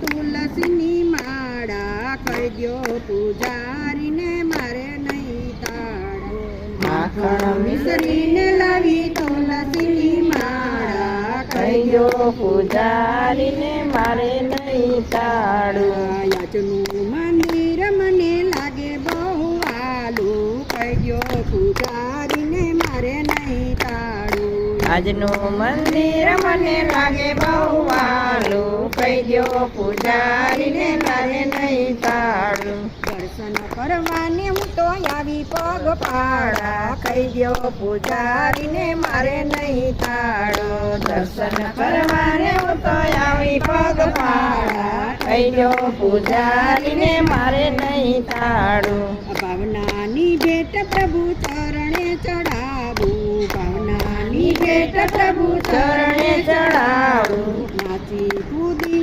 તુલસીની માળા દ્યો પૂજારીને મારે નહીં તાળો. માખણ મિશ્રીને લાવી તુલસીની માળા કહીજો પૂજારીને મારે નહીં તાળું. યાચનું મંદિર મને લાગે બહુ આલુ. કહી દ્યો પૂજારીને મારે નહીં તાળું. આજનું મંદિર મને લાગે બહુ દો પૂજારીને મારે નહીં તાળું. દર્શન કરવાને હું તો આવી પગ પાડા. કહી ગયો પૂજારીને મારે નહીં તાળો. દર્શન કરવાને હું તો આવી પગ પાડા. કહી ગયો પૂજારીને મારે નહીં તાળું. ભાવનાની ભેટ પ્રભુ ચરણે ચડાવું ભાવનાની ભેટ પ્રભુ ચરણે ચડાવું નાચી કૂદી